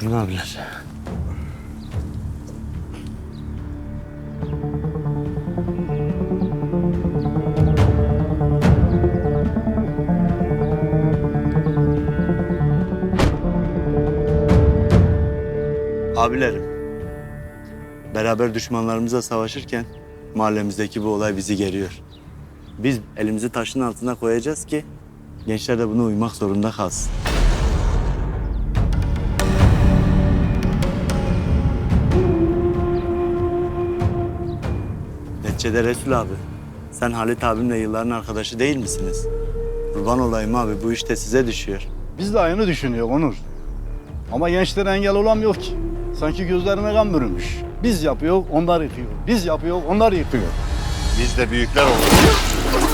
Buyurun abiler. Abilerim. Beraber düşmanlarımıza savaşırken mahallemizdeki bu olay bizi geriyor. Biz elimizi taşın altına koyacağız ki gençler de buna uymak zorunda kalsın. Neticede Resul abi, sen Halit abimle yılların arkadaşı değil misiniz? Kurban olayım abi, bu işte size düşüyor. Biz de aynı düşünüyor Onur. Ama gençlere engel olamıyor ki. Sanki gözlerine kan bürünmüş. Biz yapıyor, onlar yıkıyor. Biz yapıyor, onlar yıkıyor. Biz de büyükler olduk.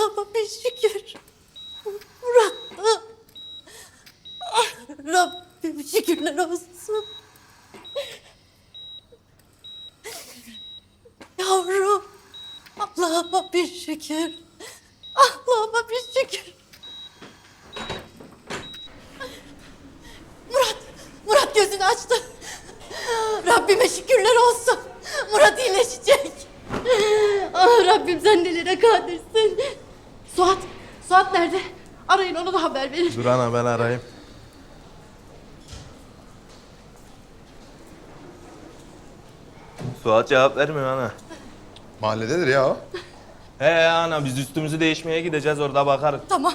Allah'ıma bir şükür. Murat. Ah, Rabbim şükürler olsun. Yavrum. Allah'ıma bir şükür. Allah'ıma bir şükür. Murat, Murat gözünü açtı. Rabbime şükürler olsun. Murat iyileşecek. Ah Rabbim sen nelere kadirsin. Suat, Suat nerede? Arayın onu da haber verin. Dur ana ben arayayım. Suat cevap vermiyor ana. Mahallededir ya o. He ana biz üstümüzü değişmeye gideceğiz orada bakarız. Tamam.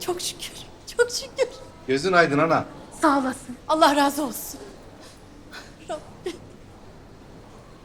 Çok şükür, çok şükür. Gözün aydın ana. Sağ olasın. Allah razı olsun.